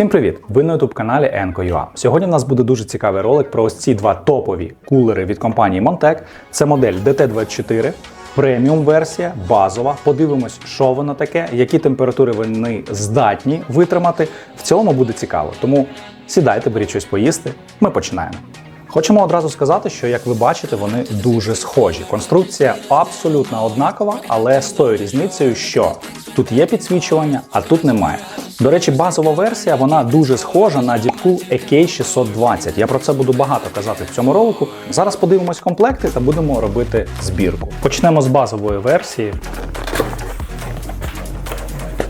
Всім привіт! Ви на youtube каналі Enco.ua. Сьогодні у нас буде дуже цікавий ролик про ось ці два топові кулери від компанії Montec. Це модель DT24, преміум версія, базова. Подивимось, що воно таке, які температури вони здатні витримати. В цілому буде цікаво. Тому сідайте, беріть щось поїсти. Ми починаємо. Хочемо одразу сказати, що як ви бачите, вони дуже схожі. Конструкція абсолютно однакова, але з тою різницею, що тут є підсвічування, а тут немає. До речі, базова версія вона дуже схожа на Deadpool EK620. Я про це буду багато казати в цьому ролику. Зараз подивимось комплекти та будемо робити збірку. Почнемо з базової версії.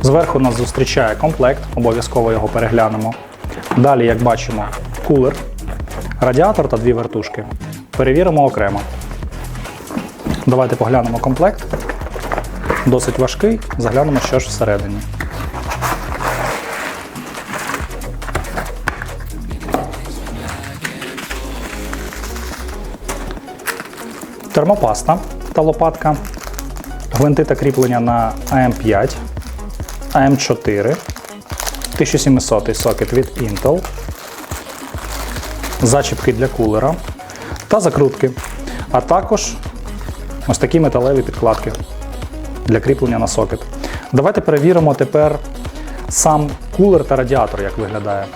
Зверху нас зустрічає комплект, обов'язково його переглянемо. Далі, як бачимо, кулер, радіатор та дві вертушки. Перевіримо окремо. Давайте поглянемо комплект. Досить важкий. Заглянемо, що ж всередині. Термопаста та лопатка. Гвинти та кріплення на АМ5, АМ4, 1700 сокет від Intel, зачіпки для кулера та закрутки, а також ось такі металеві підкладки для кріплення на сокет. Давайте перевіримо тепер сам кулер та радіатор, як виглядає.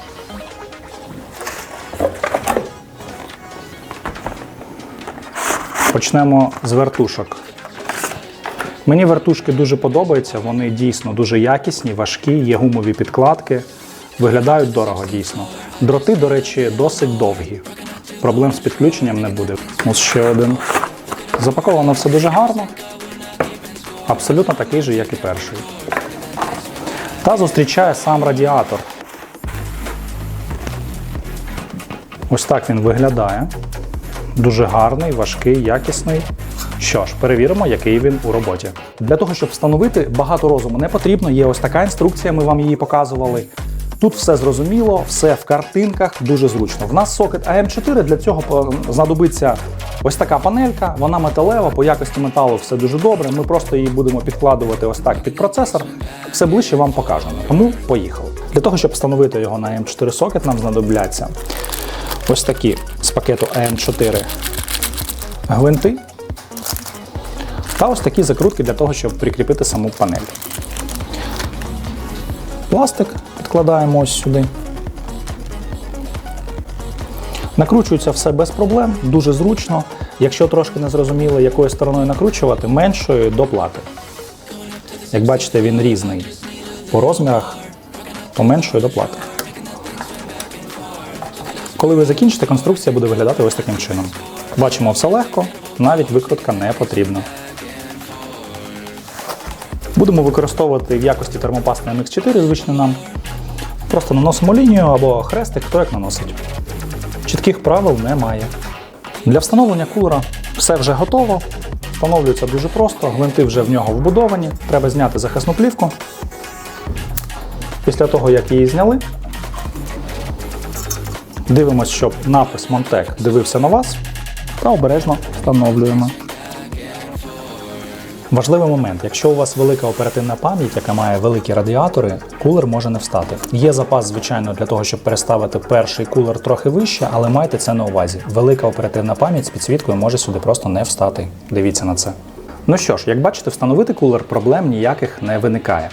Почнемо з вертушок. Мені вертушки дуже подобаються, вони дійсно дуже якісні, важкі, є гумові підкладки, виглядають дорого дійсно. Дроти, до речі, досить довгі. Проблем з підключенням не буде. Ось ще один. Запаковано все дуже гарно. Абсолютно такий же, як і перший. Та зустрічає сам радіатор. Ось так він виглядає. Дуже гарний, важкий, якісний. Що ж, перевіримо, який він у роботі. Для того, щоб встановити, багато розуму не потрібно. Є ось така інструкція, ми вам її показували. Тут все зрозуміло, все в картинках, дуже зручно. В нас сокет АМ4, для цього знадобиться ось така панелька, вона металева, по якості металу все дуже добре. Ми просто її будемо підкладувати ось так під процесор. Все ближче вам покажемо. Тому поїхали. Для того, щоб встановити його на АМ4 сокет, нам знадобляться ось такі з пакету АМ4 гвинти. Та ось такі закрутки для того, щоб прикріпити саму панель. Пластик підкладаємо ось сюди. Накручується все без проблем, дуже зручно. Якщо трошки не зрозуміло, якою стороною накручувати, меншою до плати. Як бачите, він різний по розмірах, то меншою до. Коли ви закінчите, конструкція буде виглядати ось таким чином. Бачимо все легко, навіть викрутка не потрібна. Будемо використовувати в якості термопасти MX4, звично нам. Просто наносимо лінію або хрестик, хто як наносить. Чітких правил немає. Для встановлення кулера все вже готово. Встановлюється дуже просто, гвинти вже в нього вбудовані. Треба зняти захисну плівку. Після того, як її зняли, дивимося, щоб напис Montec дивився на вас та обережно встановлюємо. Важливий момент, якщо у вас велика оперативна пам'ять, яка має великі радіатори, кулер може не встати. Є запас, звичайно, для того, щоб переставити перший кулер трохи вище, але майте це на увазі. Велика оперативна пам'ять з підсвіткою може сюди просто не встати. Дивіться на це. Ну що ж, як бачите, встановити кулер проблем ніяких не виникає.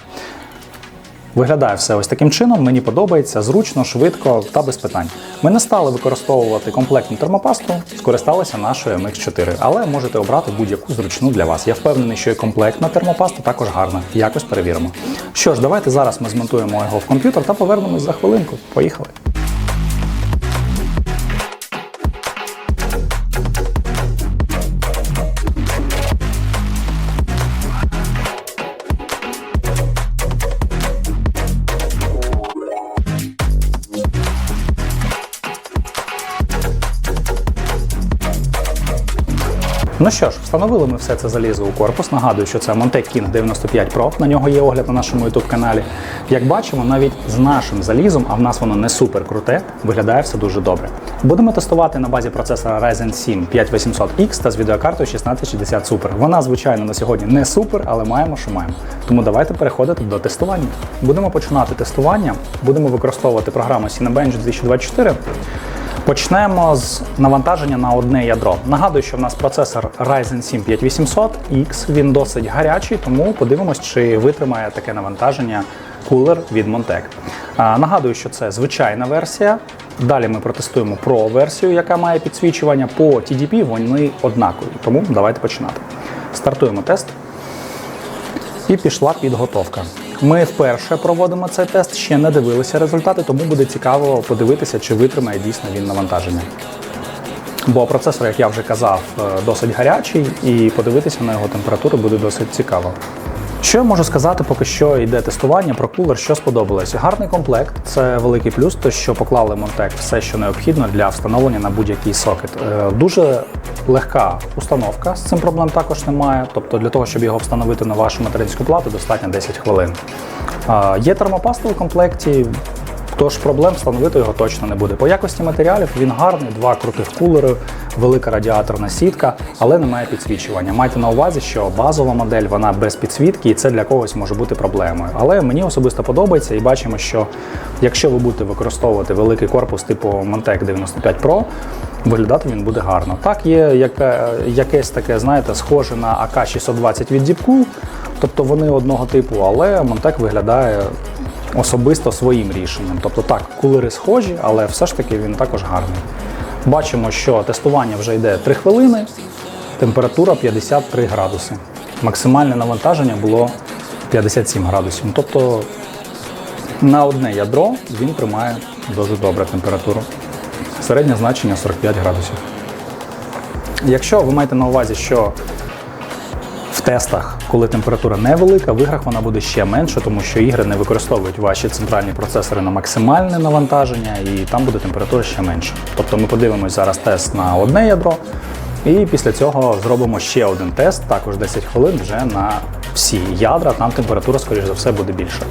Виглядає все ось таким чином, мені подобається, зручно, швидко та без питань. Ми не стали використовувати комплектну термопасту, скористалися нашою MX4, але можете обрати будь-яку зручну для вас. Я впевнений, що і комплектна термопаста також гарна. Якось перевіримо. Що ж, давайте зараз ми змонтуємо його в комп'ютер та повернемось за хвилинку. Поїхали. Ну що ж, встановили ми все це залізо у корпус. Нагадую, що це Montec King 95 Pro. На нього є огляд на нашому youtube каналі. Як бачимо, навіть з нашим залізом, а в нас воно не супер круте, виглядає все дуже добре. Будемо тестувати на базі процесора Ryzen 7 5800X та з відеокартою 1660 Super. Вона, звичайно, на сьогодні не супер, але маємо, що маємо. Тому давайте переходити до тестування. Будемо починати тестування. Будемо використовувати програму Cinebench 2024. Почнемо з навантаження на одне ядро. Нагадую, що в нас процесор Ryzen 7 5800X, він досить гарячий, тому подивимось, чи витримає таке навантаження кулер від Montec. Нагадую, що це звичайна версія. Далі ми протестуємо Pro версію, яка має підсвічування. По TDP вони однакові. Тому давайте починати. Стартуємо тест. І пішла підготовка. Ми вперше проводимо цей тест, ще не дивилися результати, тому буде цікаво подивитися, чи витримає дійсно він навантаження. Бо процесор, як я вже казав, е, досить гарячий, і подивитися на його температуру буде досить цікаво. Що я можу сказати, поки що йде тестування про кулер, що сподобалось. Гарний комплект, це великий плюс, то що поклали Монтек все, що необхідно для встановлення на будь-який сокет. Е, Дуже легка установка, з цим проблем також немає. Тобто для того, щоб його встановити на вашу материнську плату, достатньо 10 хвилин. Е, Є термопаста у комплекті. Тож проблем встановити його точно не буде. По якості матеріалів він гарний, два крутих кулери, велика радіаторна сітка, але немає підсвічування. Майте на увазі, що базова модель вона без підсвітки, і це для когось може бути проблемою. Але мені особисто подобається, і бачимо, що якщо ви будете використовувати великий корпус типу Montec 95 Pro, виглядати він буде гарно. Так, є яке, якесь таке, знаєте, схоже на АК-620 від Deepcool, тобто вони одного типу, але Montec виглядає особисто своїм рішенням. Тобто так, кулери схожі, але все ж таки він також гарний. Бачимо, що тестування вже йде 3 хвилини, температура 53 градуси. Максимальне навантаження було 57 градусів. Ну, Тобто на одне ядро він тримає дуже добре температуру. Середнє значення 45 градусів. Якщо ви маєте на увазі, що в тестах, коли температура невелика, в іграх вона буде ще менше, тому що ігри не використовують ваші центральні процесори на максимальне навантаження, і там буде температура ще менше. Тобто ми подивимось зараз тест на одне ядро, і після цього зробимо ще один тест, також 10 хвилин вже на всі ядра. Там температура, скоріш за все, буде більша.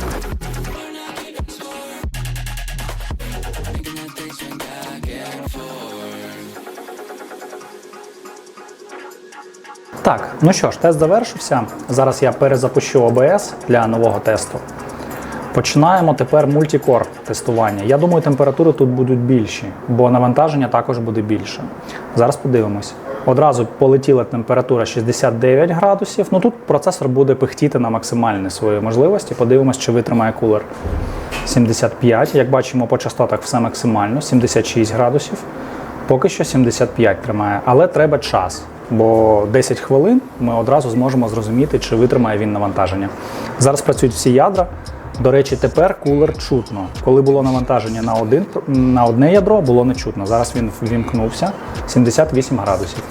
Так, ну що ж, тест завершився. Зараз я перезапущу OBS для нового тесту. Починаємо тепер мультикор тестування. Я думаю, температури тут будуть більші, бо навантаження також буде більше. Зараз подивимось. Одразу полетіла температура 69 градусів. Ну тут процесор буде пихтіти на максимальні свої можливості. Подивимось, чи витримає кулер. 75. Як бачимо, по частотах все максимально, 76 градусів. Поки що 75 тримає, але треба час. Бо 10 хвилин ми одразу зможемо зрозуміти, чи витримає він навантаження. Зараз працюють всі ядра. До речі, тепер кулер чутно. Коли було навантаження на один на одне ядро, було не чутно. Зараз він ввімкнувся 78 градусів.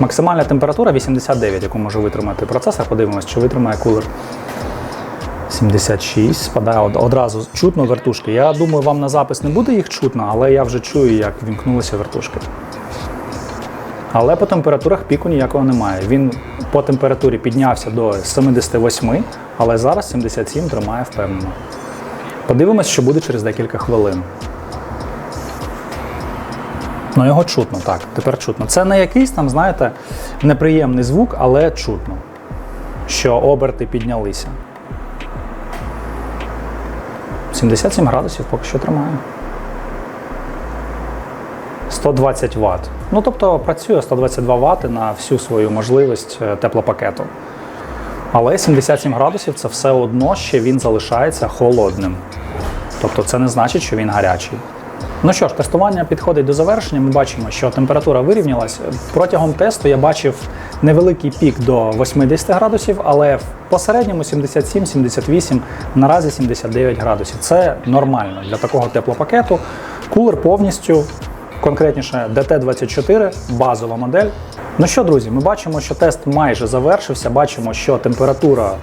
Максимальна температура 89, яку може витримати процесор. Подивимось, чи витримає кулер. 76, спадає одразу чутно вертушки. Я думаю, вам на запис не буде їх чутно, але я вже чую, як вімкнулися вертушки. Але по температурах піку ніякого немає. Він по температурі піднявся до 78, але зараз 77 тримає впевнено. Подивимось, що буде через декілька хвилин. Ну, його чутно, так, тепер чутно. Це не якийсь там, знаєте, неприємний звук, але чутно, що оберти піднялися. 77 градусів поки що тримає. 120 Вт. Ну, тобто працює 122 Вт на всю свою можливість е, теплопакету. Але 77 градусів це все одно ще він залишається холодним. Тобто це не значить, що він гарячий. Ну що ж, тестування підходить до завершення. Ми бачимо, що температура вирівнялась. Протягом тесту я бачив невеликий пік до 80 градусів, але по середньому 77-78, наразі 79 градусів. Це нормально для такого теплопакету. Кулер повністю, конкретніше DT24, базова модель. Ну що, друзі, ми бачимо, що тест майже завершився. Бачимо, що температура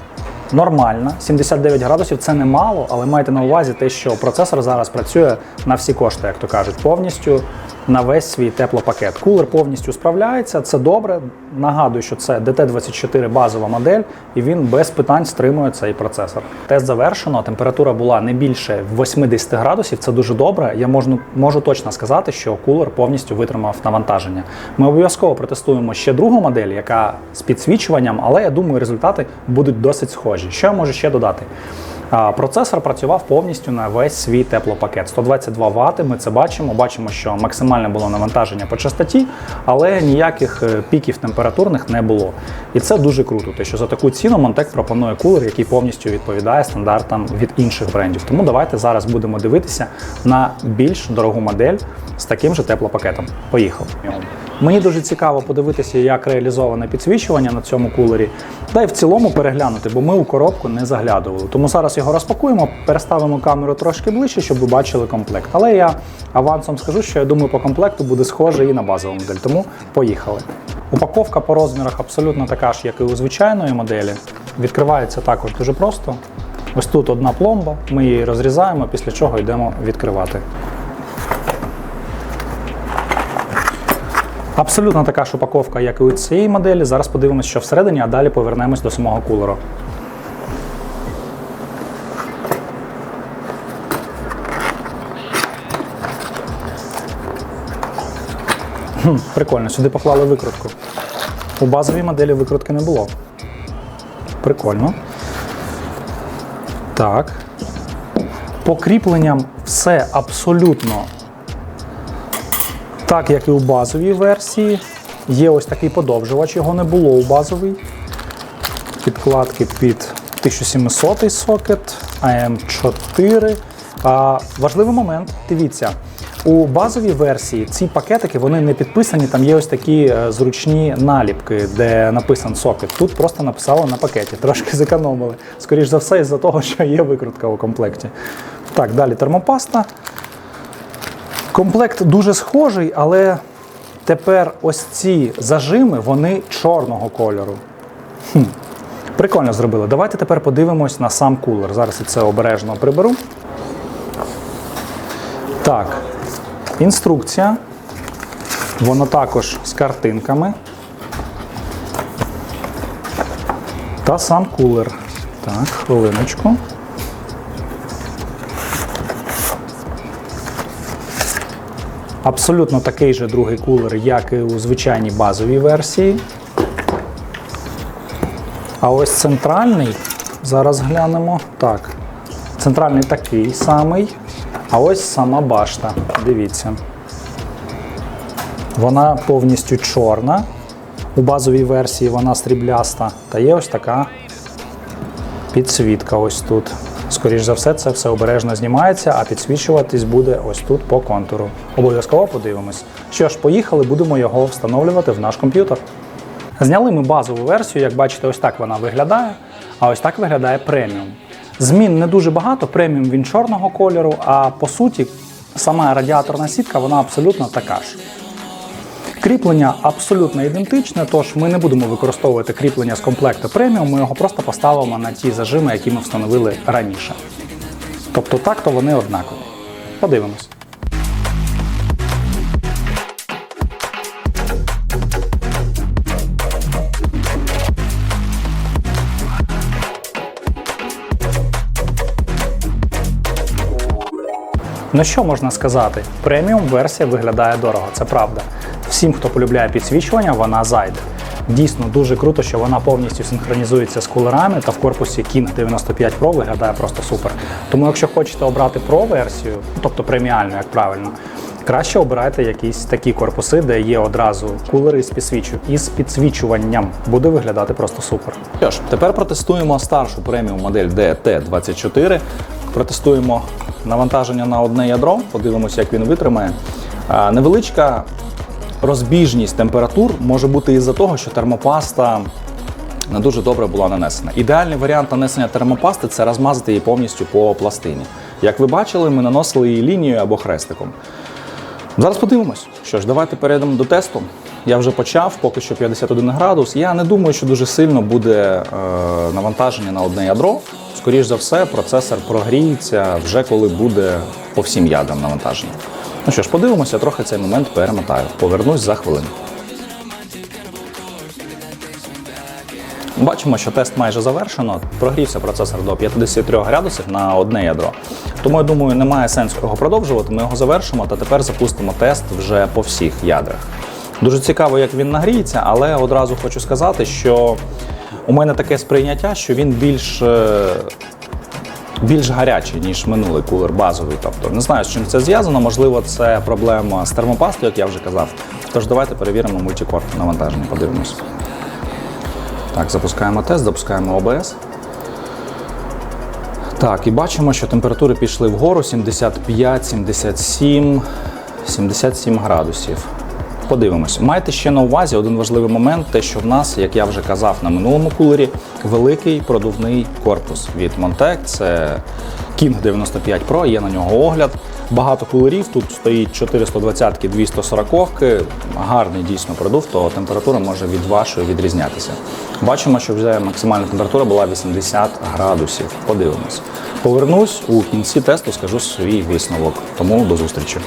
нормальна. 79 градусів це немало, але майте на увазі те, що процесор зараз працює на всі кошти, як то кажуть, повністю на весь свій теплопакет. Кулер повністю справляється, це добре. Нагадую, що це DT24 базова модель, і він без питань стримує цей процесор. Тест завершено. Температура була не більше 80 градусів. Це дуже добре. Я можу, можу точно сказати, що кулер повністю витримав навантаження. Ми обов'язково протестуємо ще другу модель, яка з підсвічуванням, але я думаю, результати будуть досить схожі. Що я можу ще додати? Процесор працював повністю на весь свій теплопакет. 122 Вт, ми це бачимо. Бачимо, що максимальне було навантаження по частоті, але ніяких е, піків температурних не було. І це дуже круто, те, що за таку ціну Монтек пропонує кулер, який повністю відповідає стандартам від інших брендів. Тому давайте зараз будемо дивитися на більш дорогу модель з таким же теплопакетом. Поїхали. Мені дуже цікаво подивитися, як реалізоване підсвічування на цьому кулері, та й в цілому переглянути, бо ми у коробку не заглядували. Тому зараз його розпакуємо, переставимо камеру трошки ближче, щоб ви бачили комплект. Але я авансом скажу, що я думаю, по комплекту буде схоже і на базову модель. Тому поїхали. Упаковка по розмірах абсолютно така ж, як і у звичайної моделі. Відкривається також дуже просто. Ось тут одна пломба, ми її розрізаємо, після чого йдемо відкривати. Абсолютно така ж упаковка, як і у цієї моделі. Зараз подивимося, що всередині, а далі повернемось до самого кулеру. Хм, прикольно, сюди поклали викрутку. У базовій моделі викрутки не було. Прикольно. Так. По кріпленням все абсолютно так, як і у базовій версії. Є ось такий подовжувач, його не було у базовій. Підкладки під 1700 сокет, AM4. А, важливий момент, дивіться. У базовій версії ці пакетики вони не підписані, там є ось такі е, зручні наліпки, де написан сокет. Тут просто написали на пакеті, трошки зекономили. Скоріше за все, із-за того, що є викрутка у комплекті. Так, далі термопаста. Комплект дуже схожий, але тепер ось ці зажими вони чорного кольору. Хм. Прикольно зробили. Давайте тепер подивимось на сам кулер. Зараз я це обережно приберу. Так, інструкція. Воно також з картинками. Та сам кулер. Так, хвилиночку. Абсолютно такий же другий кулер, як і у звичайній базовій версії. А ось центральний, зараз глянемо. Так, центральний такий самий. А ось сама башта. Дивіться. Вона повністю чорна. У базовій версії вона срібляста. Та є ось така підсвітка ось тут. Скоріше за все, це все обережно знімається, а підсвічуватись буде ось тут по контуру. Обов'язково подивимось. Що ж, поїхали, будемо його встановлювати в наш комп'ютер. Зняли ми базову версію, як бачите, ось так вона виглядає, а ось так виглядає преміум. Змін не дуже багато, преміум він чорного кольору, а по суті, сама радіаторна сітка вона абсолютно така ж. Кріплення абсолютно ідентичне, тож ми не будемо використовувати кріплення з комплекту преміум, ми його просто поставимо на ті зажими, які ми встановили раніше. Тобто так, то вони однакові. Подивимось. Ну що можна сказати? Преміум версія виглядає дорого, це правда. Всім, хто полюбляє підсвічування, вона зайде. Дійсно дуже круто, що вона повністю синхронізується з кулерами та в корпусі King 95 Pro виглядає просто супер. Тому, якщо хочете обрати Pro версію, тобто преміальну, як правильно, краще обирайте якісь такі корпуси, де є одразу кулери з підсвічу із підсвічуванням. Буде виглядати просто супер. Що ж, тепер протестуємо старшу преміум модель DT24. Протестуємо навантаження на одне ядро, подивимося, як він витримає. Невеличка розбіжність температур може бути із-за того, що термопаста не дуже добре була нанесена. Ідеальний варіант нанесення термопасти це розмазати її повністю по пластині. Як ви бачили, ми наносили її лінією або хрестиком. Зараз подивимось. Що ж, давайте перейдемо до тесту. Я вже почав, поки що 51 градус. Я не думаю, що дуже сильно буде е, навантаження на одне ядро. Скоріше за все, процесор прогріється вже коли буде по всім ядрам навантаження. Ну що ж, подивимося, трохи цей момент перемотаю. Повернусь за хвилину. Бачимо, що тест майже завершено. Прогрівся процесор до 53 градусів на одне ядро. Тому я думаю, немає сенсу його продовжувати. Ми його завершимо та тепер запустимо тест вже по всіх ядрах. Дуже цікаво, як він нагріється, але одразу хочу сказати, що у мене таке сприйняття, що він більш. Більш гарячий, ніж минулий кулер базовий. Тобто не знаю, з чим це зв'язано. Можливо, це проблема з термопастою, як я вже казав. Тож давайте перевіримо мультикор навантаження, подивимось. Так, запускаємо тест, запускаємо ОБС. Так, і бачимо, що температури пішли вгору 75, 77, 77 градусів. Подивимось. Майте ще на увазі один важливий момент, те, що в нас, як я вже казав на минулому кулері, великий продувний корпус від Montec. Це King 95 Pro, є на нього огляд. Багато кулерів, тут стоїть 420-ки, 240-ки. Гарний дійсно продув, то температура може від вашої відрізнятися. Бачимо, що вже максимальна температура була 80 градусів. Подивимось. Повернусь у кінці тесту, скажу свій висновок. Тому до зустрічі.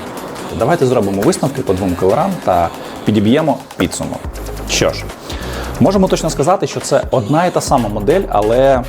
Давайте зробимо висновки по двом кулерам та підіб'ємо підсумок. Що ж, можемо точно сказати, що це одна і та сама модель, але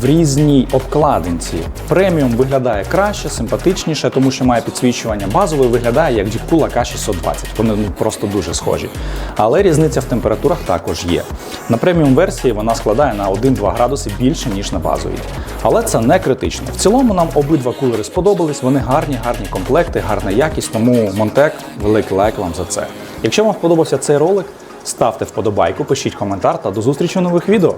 в різній обкладинці. Преміум виглядає краще, симпатичніше, тому що має підсвічування. Базовий виглядає як Deepcool AK620. Вони ну, просто дуже схожі. Але різниця в температурах також є. На преміум версії вона складає на 1-2 градуси більше, ніж на базовій. Але це не критично. В цілому нам обидва кулери сподобались. Вони гарні, гарні комплекти, гарна якість. Тому Montec, великий лайк вам за це. Якщо вам сподобався цей ролик, ставте вподобайку, пишіть коментар та до зустрічі у нових відео.